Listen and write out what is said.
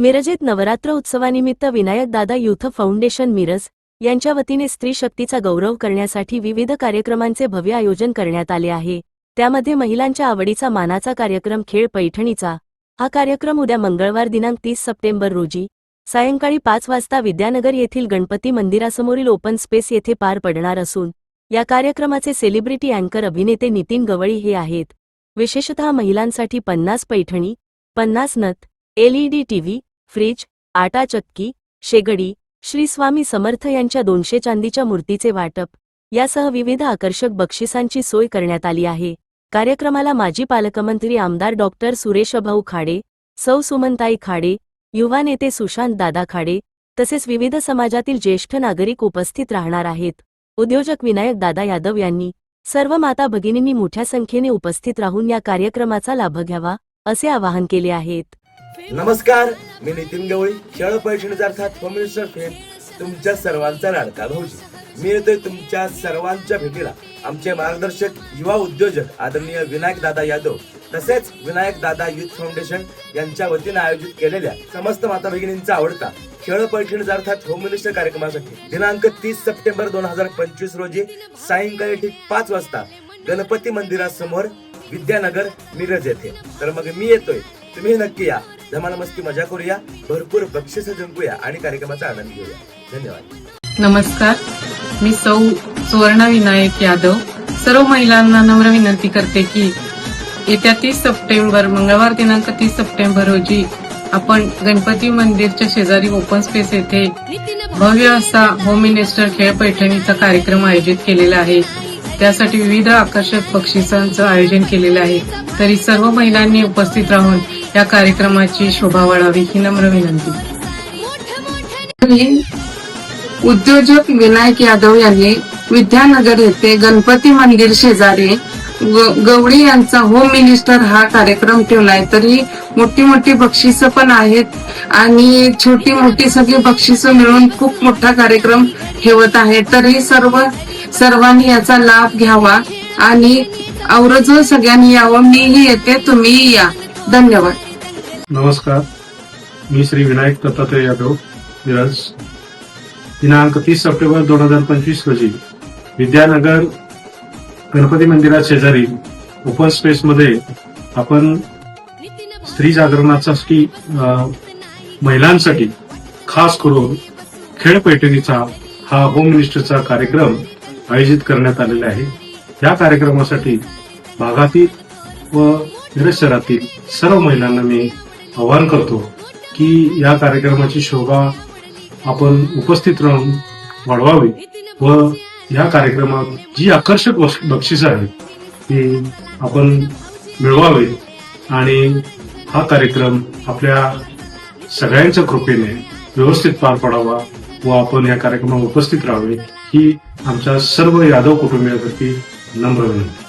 मिरजेत नवरात्र उत्सवानिमित्त विनायक दादा youth foundation Miraj यांच्या वतीने स्त्री शक्तीचा गौरव करण्यासाठी विविध कार्यक्रमांचे भव्य आयोजन करण्यात आले आहे. त्यामध्ये महिलांच्या आवडीचा मानाचा कार्यक्रम खेळ पैठणीचा. हा कार्यक्रम उद्या मंगळवार दिनांक तीस सप्टेंबर रोजी सायंकाळी पाच वाजता विद्यानगर येथील गणपती मंदिरासमोरील ओपन स्पेस येथे पार पडणार असून या कार्यक्रमाचे सेलिब्रिटी अँकर अभिनेते नितीन गवळी हे आहेत. विशेषतः महिलांसाठी पन्नास पैठणी पन्नास नथ एलईडी टीव्ही फ्रीज आटा चक्की शेगडी श्री स्वामी समर्थ यांच्या दोनशे चांदीच्या मूर्तीचे वाटप. यासह विविध आकर्षक बक्षिसांची सोय करण्यात आली आहे. कार्यक्रमाला माजी पालकमंत्री आमदार डॉक्टर सुरेशभाऊ खाडे सौ सुमनताई खाडे युवा नेते सुशांत दादा खाडे तसेच विविध समाजातील ज्येष्ठ नागरिक उपस्थित राहणार आहेत. उद्योजक विनायक दादा यादव यांनी सर्व माता भगिनींनी मोठ्या संख्येने उपस्थित राहून या कार्यक्रमाचा लाभ घ्यावा असे आवाहन केले आहेत नमस्कार मी नितीन गवळी खेळ पैठणीचा अर्थात होम मिनिस्टर फेम तुमच्या सर्वांचा लाडका भाऊजी. मी येतोय तुमच्या सर्वांच्या भेटीला. आमचे मार्गदर्शक युवा उद्योजक आदरणीय विनायक दादा यादव तसेच विनायक दादा युथ फाउंडेशन यांच्या वतीने आयोजित केलेल्या समस्त माता भगिनींचा आवडता खेळ पैठणीचा अर्थात होम मिनिस्टर कार्यक्रमासाठी दिनांक तीस सप्टेंबर दोन हजार पंचवीस रोजी सायंकाळी ठीक पाच वाजता गणपती मंदिरासमोर विद्यानगर मिरज येथे. तर मग मी येतोय. तुम्ही नक्की या. धमाल मस्ती मजा करूया. भरपूर बक्षिस जिंकूया आणि कार्यक्रमाचा आनंद घेऊया. धन्यवाद. नमस्कार. मी सौ सुवर्णा विनायक यादव. सर्व महिलांना नम्र विनंती करते की येत्या तीस सप्टेंबर मंगळवार दिनांक तीस सप्टेंबर रोजी आपण गणपती मंदिरच्या शेजारी ओपन स्पेस येथे भव्य असा होम मिनिस्टर खेळ पैठणीचा कार्यक्रम आयोजित केलेला आहे. त्यासाठी विविध आकर्षक बक्षिसांचं आयोजन केलेलं आहे. तरी सर्व महिलांनी उपस्थित राहून या कार्यक्रमाची शोभा वाढावी ही नम्र विनंती. उद्योजक विनायक यादव यांनी विद्यानगर येथे गणपती मंदिर शेजारी ग- गवळी यांचा होम मिनिस्टर हा कार्यक्रम ठेवलाय. तरी मोठी मोठी बक्षिस पण आहेत आणि छोटी मोठी सगळी बक्षिस मिळून खूप मोठा कार्यक्रम ठेवत आहे. तरी सर्व सर्वांनी याचा लाभ घ्यावा आणि आवर्जून सगळ्यांनी यावं. मीही येते तुम्हीही या. धन्यवाद. नमस्कार. मी श्री विनायक दत्तात्रय यादव मिरज दिनांक तीस सप्टेंबर दोन हजार पंचवीस रोजी विद्यानगर गणपती मंदिरात शेजारी ओपन स्पेस मध्ये आपण स्त्री जागरणासाठी महिलांसाठी खास करून खेळ पैठणीचा हा होम मिनिस्टरचा कार्यक्रम आयोजित करण्यात आलेला आहे. या कार्यक्रमासाठी भागातील व मिरज शहरातील सर्व महिलांना मी आवाहन करतो की या कार्यक्रमाची शोभा आपण उपस्थित राहून वाढवावी व या कार्यक्रमात जी आकर्षक बक्ष- आहेत ती आपण मिळवावे आणि हा कार्यक्रम आपल्या सगळ्यांच्या कृपेने व्यवस्थित पार पडावा व आपण या कार्यक्रमात उपस्थित राहावे ही आमच्या सर्व यादव कुटुंबियांवरती नम्र विनंती.